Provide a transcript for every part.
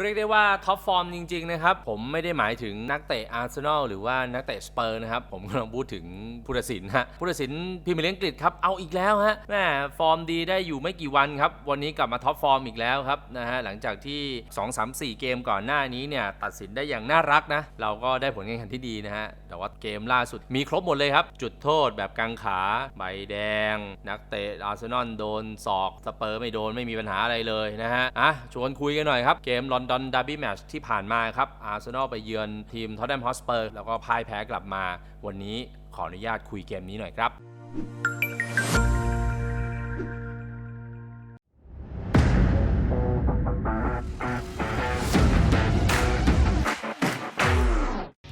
เรียกได้ว่าท็อปฟอร์มจริง ๆ นะครับ ผมไม่ได้หมายถึงนักเตะอาร์เซนอลหรือว่านักเตะสเปอร์นะครับ ผมกำลังพูดถึงผู้ตัดสินฮะผู้ตัดสินพรีเมียร์ลีกอังกฤษครับ เอาอีกแล้วฮะแม่ฟอร์มดีได้อยู่ไม่กี่วันครับ วันนี้กลับมาท็อปฟอร์มอีกแล้วครับนะฮะหลังจากที่ 2 3 4 เกมก่อนหน้านี้เนี่ยตัดสินได้อย่างน่ารักนะเราก็ได้ผลการแข่งขันที่ดีนะฮะแต่ว่าเกมล่าสุดมีครบหมดเลยครับ จุดโทษแบบกังขาใบแดง นักเตะอาร์เซนอลโดนศอกสเปอร์ไม่โดนไม่มีปัญหาอะไรเลยนะฮะอะชวนคุยกันหน่อยครับเกมลอนดอนดาร์บี้แมชที่ผ่านมาครับอาร์เซนอลไปเยือนทีมท็อตแนมฮอสเปอร์แล้วก็พ่ายแพ้กลับมา วันนี้ขออนุญาตคุยเกมนี้หน่อยครับ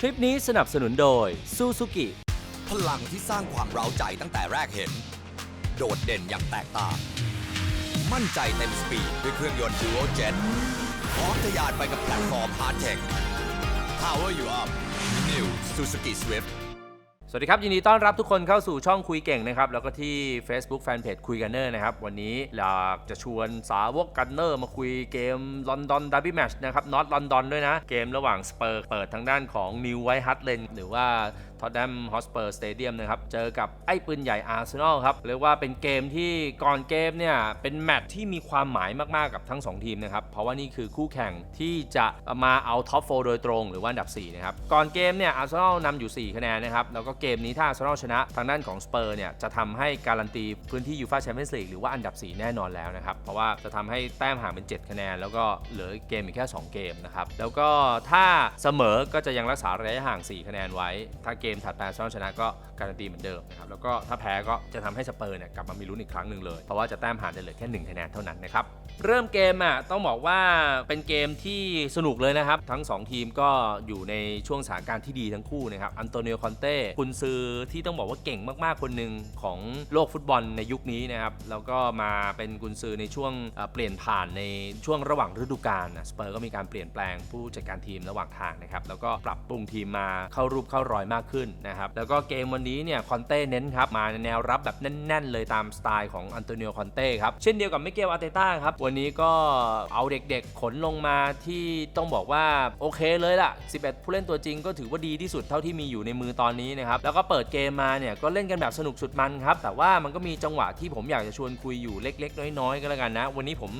คลิปนี้สนับสนุนโดย Suzuki พลังที่สร้างความเร้าใจตั้งแต่แรกเห็น โดดเด่นอย่างแตกต่าง มั่นใจเต็มสปีดด้วยเครื่องยนต์ Duo Jet พร้อมทะยานไปกับแพลตฟอร์ม Hard Tech Power You Up New Suzuki Swift สวัสดีครับ ยินดีต้อนรับทุกคนเข้าสู่ช่องคุยเก่งนะครับ แล้วก็ที่ Facebook Fanpage คุยกันเนอร์นะครับ วันนี้อยากจะชวนสาวกกันเนอร์มาคุยเกมลอนดอนดาร์บี้แมชนะครับนอตลอนดอนด้วยนะ เกมระหว่างสเปอร์เปิดทางด้านของนิวไวท์ฮัตเลนหรือว่าท็อตแนมฮอสเปอร์สเตเดียมนะครับ เจอกับไอ้ปืนใหญ่อาร์เซนอลครับ เรียกว่าเป็นเกมที่ก่อนเกมเนี่ย เป็นแมตช์ที่มีความหมายมาก ๆ กับทั้ง 2 ทีมนะครับ เพราะว่านี่คือคู่แข่งที่จะมาเอาท็อปโฟโดยตรงหรือว่าอันดับ 4 นะครับ ก่อนเกมเนี่ยอาร์เซนอลนำอยู่ 4 คะแนนนะครับ แล้วก็เเกมนี้ถ้าอาร์เซนอลชนะทางด้านของสเปอร์เนี่ยจะทำให้การันตีพื้นที่ยูฟ่าแชมเปี้ยนส์ลีกหรือว่าอันดับ 4 แน่นอนแล้วนะครับ เพราะว่าจะทำให้แต้มห่างเป็น 7 คะแนน แล้วก็เหลือเกมอีกแค่ 2 เกมนะครับ แล้วก็ถ้าเสมอก็จะยังรักษาระยะห่าง 4 คะแนนไว้ ถ้าเกมถัดไปอาร์เซนอลชนะก็การันตีเหมือนเดิมนะครับแล้วก็ถ้าแพ้ก็จะทำให้สเปอร์เนี่ยกลับมามีลุ้นอีกครั้งหนึ่งเลยเพราะว่าจะแต้มห่างได้เหลือแค่1คะแนนเท่านั้นนะครับเริ่มเกมอะต้องบอกว่าเป็นเกมที่สนุกเลยนะครับทั้ง 2 ทีมก็อยู่ในช่วงสถานการณ์ที่ดีทั้งคู่นะครับอันโตนิโอคอนเต้กุนซือที่ต้องบอกว่าเก่งมากๆคนหนึ่งของโลกฟุตบอลในยุคนี้นะครับ แล้วก็มาเป็นกุนซือในช่วงเปลี่ยนผ่านในช่วงระหว่างฤดูกาลนะสเปอร์ก็มีการเปลี่ยนแปลงผู้จัดการทีมระหว่างทางนะครับ แล้วก็ปรับปรุงทีมมาเข้ารูปเข้ารอยมากขึ้นนะครับ แล้วก็เกมวันนี้เนี่ยคอนเต้เน้นครับมาในแนวรับแบบแน่น ๆ เลยตามสไตล์ของอันโตนิโอคอนเต้ครับ เช่นเดียวกับมิเกลอาร์เตต้าครับ วันนี้ก็เอาเด็กๆ ขนลงมาที่ต้องบอกว่าโอเคเลยล่ะ 11 ผู้เล่นตัวจริงก็ถือว่าดีที่สุดเท่าที่มีอยู่ในมือตอนนี้นะครับแล้วก็เปิดเกมมาเนี่ยก็เล่นกันแบบสนุกสุดมันครับแต่ว่ามันก็มีจังหวะที่ผมอยากจะชวนคุยอยู่เล็ก ๆ น้อยๆก็แล้วกันนะ วันนี้ผม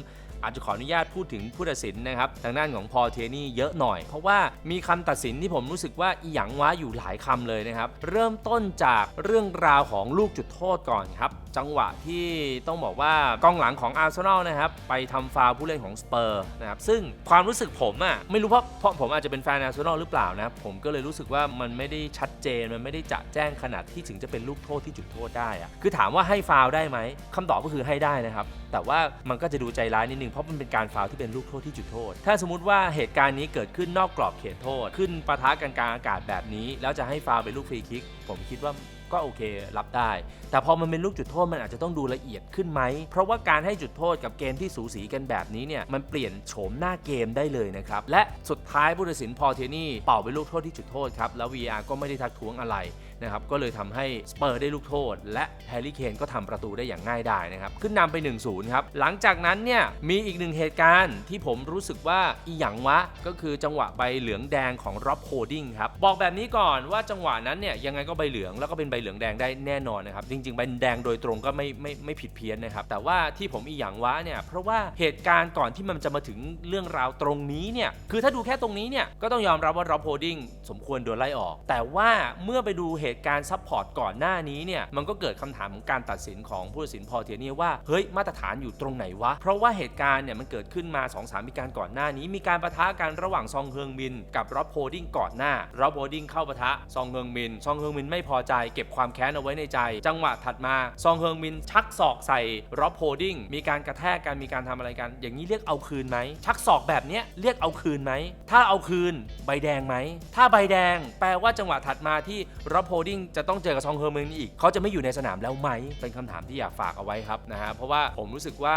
อาจจะขออนุญาตพูดถึงผู้ตัดสินนะครับทางด้านของพอเทนี่เยอะหน่อย เพราะว่ามีคำตัดสินที่ผมรู้สึกว่าอีหยังว้าอยู่หลายคำเลยนะครับเริ่มต้นจากเรื่องราวของลูกจุดโทษก่อนครับ จังหวะที่ต้องบอกว่ากองหลังของอาร์เซนอลนะครับไปทำฟาวผู้เล่นของสเปอร์นะครับซึ่งความรู้สึกผมอะ่ะไม่รู้เพราะเพราะผมอาจจะเป็นแฟนอาร์เซนอลหรือเปล่านะผมก็เลยรู้สึกว่ามันไม่ได้ชัดเจนมันไม่ได้จะแจ้งขนาดที่ถึงจะเป็นลูกโทษที่จุดโทษได้อะคือถามว่าให้ฟาวได้ไหมคำตอบก็คือให้ได้นะครับแต่ว่ามันก็จะดูใจร้ายนิดนึงเพราะมันเป็นการฟาวที่เป็นลูกโทษที่จุดโทษ ถ้าสมมติว่าเหตุการณ์นี้เกิดขึ้นนอกกรอบเขตโทษ ขึ้นปะทะกันกลางอากาศแบบนี้ แล้วจะให้ฟาวเป็นลูกฟรีคิก ผมคิดว่า ก็โอเครับได้ แต่พอมันเป็นลูกจุดโทษมันอาจจะต้องดูละเอียดขึ้นไหม เพราะว่าการให้จุดโทษกับเกมที่สูสีกันแบบนี้เนี่ยมันเปลี่ยนโฉมหน้าเกมได้เลยนะครับ และสุดท้ายผู้ตัดสินพอเทนี่เป่าเป็นลูกโทษที่จุดโทษครับแล้ว VR ก็ไม่ได้ทักท้วงอะไร นะครับก็เลยทำให้สเปอร์ได้ลูกโทษ และแฮร์รี่เคนก็ทำประตูได้อย่างง่ายดายนะครับขึ้นนำไป 1-0 ครับหลังจากนั้นเนี่ยมีอีกหนึ่งเหตุการณ์ที่ผมรู้สึกว่าอีหยังวะก็คือจังหวะใบเหลืองแดงของร็อบโฮดิ้งครับบอกแบบนี้ก่อนว่าจังหวะนั้นเนี่ยยังไงก็ใบเหลืองแล้วก็เป็นใบเหลืองแดงได้แน่นอนนะครับจริงๆใบแดงโดยตรงก็ไม่ไม่ไม่ผิดเพี้ยนนะครับแต่ว่าที่ผมอีหยังวะเนี่ยเพราะว่าเหตุการณ์ก่อนที่มันจะมาถึงเรื่องราวตรงนี้เนี่ยคือถ้าดูแค่ตรงนี้เนี่ยก็ต้องยอมรับว่าร็อบโฮดิ้งสมควรโดนไล่ออก แต่ว่าเมื่อไปดูเหตุการซัพพอร์ตก่อนหน้านี้เนี่ยมันก็เกิดคำถามของการตัดสินของผู้ตัดสินพอเทียนี่ว่าเฮ้ยมาตรฐานอยู่ตรงไหนวะ เพราะว่าเหตุการณ์เนี่ยมันเกิดขึ้นมา2อสามีการก่อนหน้านี้ มีการประทะกันระหว่างซองเฮืองมิน กับร็อบโฮดิ้งก่อนหน้าร็อบโฮดิ้งเข้าประทะซองเฮืองมิน ซองเฮืองมินไม่พอใจ เก็บความแค้นเอาไว้ในใจ จังหวะถัดมาซองเฮืองมินชักศอกใส่ร็อบโฮดิ้งมีการกระแทกกันมีการทำอะไรกัน อย่างนี้เรียกเอาคืนไหมชักศอกแบบเนี้ยเรียกเอาคืนไหมถ้าเอาคืนใบแดงไหมถ้าใบแดง แปลว่าจังหวะถัดมาที่ร็อบโโฮดิ้งจะต้องเจอกับซองเฮืองมินอีก เขาจะไม่อยู่ในสนามแล้วไหม เป็นคำถามที่อยากฝากเอาไว้ครับนะฮะ เพราะว่าผมรู้สึกว่า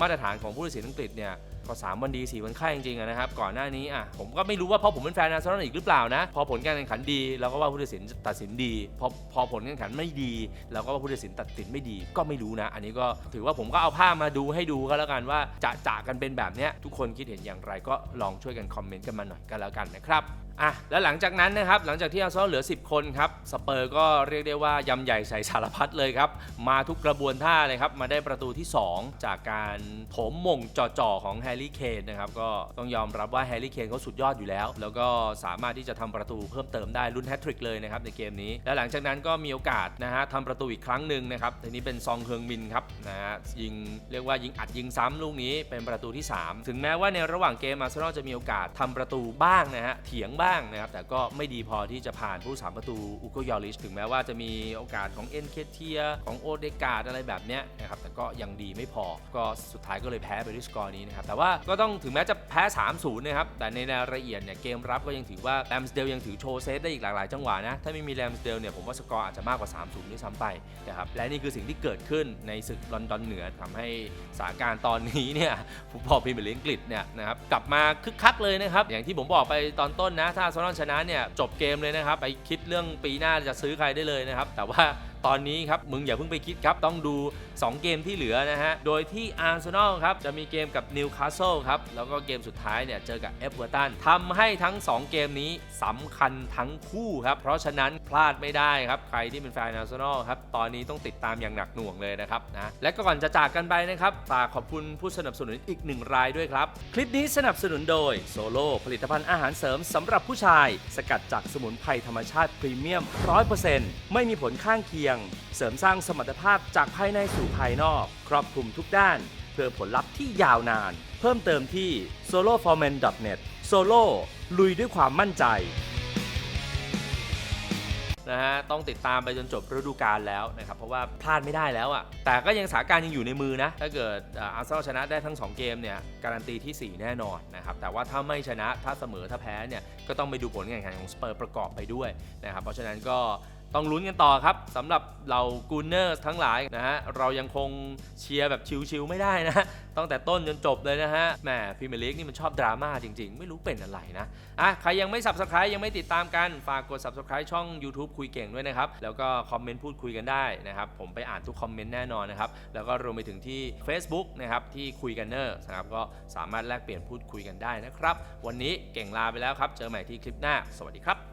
มาตรฐานของผู้ตัดสินอังกฤษเนี่ยก็3วันดี 4 วันไข้จริงๆนะครับ ก่อนหน้านี้อะผมก็ไม่รู้ว่าเพราะผมเป็นแฟนอาร์เซนอลอีกหรือเปล่านะ พอผลการแข่งขันดีเราก็ว่าผู้ตัดสินตัดสินดี พอพอผลการแข่งขันไม่ดีเราก็ว่าผู้ตัดสินตัดสินไม่ดีก็ไม่รู้นะ อันนี้ก็ถือว่าผมก็เอาภาพมาดูให้ดูก็แล้วกันว่าจะจะกันเป็นแบบเนี้ยทุกคนคิดเห็นอย่างไรก็ลองช่วยกันคอมเมนต์กันมาหน่อยกันแล้วกันนะครับ อะแล้วหลังจากนั้นนะครับหลังจากที่อาร์เซนอลเหลือ 10 คนครับสเปอร์ก็เรียกได้ว่ายำใหญ่ใส่สารพัดเลยครับ มาทุกกระบวนท่าเลยครับ มาได้ประตูที่ 2 จากการโถมมงจ่อๆของแฮร์รี่เคนนะครับก็ต้องยอมรับว่าแฮร์รี่เคนเขาสุดยอดอยู่แล้ว แล้วก็สามารถที่จะทำประตูเพิ่มเติมได้ลุ้นแฮตทริกเลยนะครับในเกมนี้ และหลังจากนั้นก็มีโอกาสนะฮะทำประตูอีกครั้งหนึ่งนะครับทีนี้เป็นซองเฮิงมินครับนะฮะยิงเรียกว่ายิงอัดยิงซ้ำลูกนี้เป็นประตูที่ 3 ถึงแม้ว่าในระหว่างเกมอาร์เซนอลจะมีโอกาสทำประตูบ้างนะฮะเถียงบ้างนะครับ แต่ก็ไม่ดีพอที่จะผ่านผู้สามประตูอุโกยอริชถึงแม้ว่าจะมีโอกาสของเอ็นเคเทียของโอเดกาดอะไรแบบเนี้ยนะครับ แต่ก็ยังดีไม่พอ ก็สุดท้ายก็เลยแพ้ไปด้วยสกอร์นี้นะครับ แต่ว่าก็ต้องถึงแม้จะแพ้ 3-0 นะครับ แต่ในรายละเอียดเนี่ยเกมรับก็ยังถือว่าแรมสเดลยังถือโชว์เซตได้อีกหลากหลายจังหวะนะ ถ้าไม่มีแรมสเดลเนี่ยผมว่าสกอร์อาจจะมากกว่า 3-0 ด้วยซ้ำไปนะครับ และนี่คือสิ่งที่เกิดขึ้นในศึกลอนดอนเหนือทำให้สถานการณ์ตอนนี้เนี่ยฟุตบอลพรีเมียร์ลีกอังกฤษเนี่ยนะครับกลับมาคึกคักเลยนะครับอย่างที่ผมบอกไปตอนต้นนะถ้าอาร์เซนอลชนะเนี่ยจบเกมเลยนะครับ ไปคิดเรื่องปีหน้าจะซื้อใครได้เลยนะครับ แต่ว่า ตอนนี้ครับมึงอย่าเพิ่งไปคิดครับ ต้องดู 2 เกมที่เหลือนะฮะ โดยที่อาร์เซนอลครับ จะมีเกมกับนิวคาสเซิลครับ แล้วก็เกมสุดท้ายเนี่ย เจอกับเอฟเวอร์ตันทำให้ทั้ง 2 เกมนี้สำคัญทั้งคู่ครับ เพราะฉะนั้นพลาดไม่ได้ครับ ใครที่เป็นแฟนอาร์เซนอลครับ ตอนนี้ต้องติดตามอย่างหนักหน่วงเลยนะครับนะและก่อนจะจากกันไปนะครับฝากขอบคุณผู้สนับสนุนอีกหนึ่งรายด้วยครับคลิปนี้สนับสนุนโดยโซโลผลิตภัณฑ์อาหารเสริมสำหรับผู้ชาย สกัดจากสมุนไพรธรรมชาติพรีเมียม 100%ไม่มีผลข้างเคียงเสริมสร้างสมรรถภาพจากภายในสู่ภายนอก ครอบคลุมทุกด้าน เพื่อผลลัพธ์ที่ยาวนาน เพิ่มเติมที่ soloforman.net solo ลุยด้วยความมั่นใจนะฮะต้องติดตามไปจนจบฤดูกาลแล้วนะครับ เพราะว่าพลาดไม่ได้แล้วอะ่ะแต่ก็ยังสถานการยังอยู่ในมือนะ ถ้าเกิดอาร์เซนอลชนะได้ทั้ง 2 เกมเนี่ย การันตีที่ 4 แน่นอนนะครับ แต่ว่าถ้าไม่ชนะถ้าเสมอถ้าแพ้เนี่ย ก็ต้องไปดูผลแข่งขันของสเปอร์ประกอบไปด้วยนะครับ เพราะฉะนั้นก็ ต้องลุ้นกันต่อครับสำหรับเรากูเนอร์ทั้งหลายนะฮะเรายังคงเชียร์แบบชิลๆไม่ได้นะ ตั้งแต่ต้นจนจบเลยนะฮะแหมพรีเมียร์ลีกนี่มันชอบดราม่าจริงๆ ไม่รู้เป็นอะไรนะอะใครยังไม่ subscribe ยังไม่ติดตามกัน ฝากกด subscribe ช่อง YouTube คุยเก่งด้วยนะครับ แล้วก็คอมเมนต์พูดคุยกันได้นะครับ ผมไปอ่านทุกคอมเมนต์แน่นอนนะครับ แล้วก็รวมไปถึงที่ Facebook นะครับที่คุยกันเนอร์นะครับก็สามารถแลกเปลี่ยนพูดคุยกันได้นะครับวันนี้เก่งลาไปแล้วครับเจอใหม่ที่คลิปหน้า สวัสดีครับ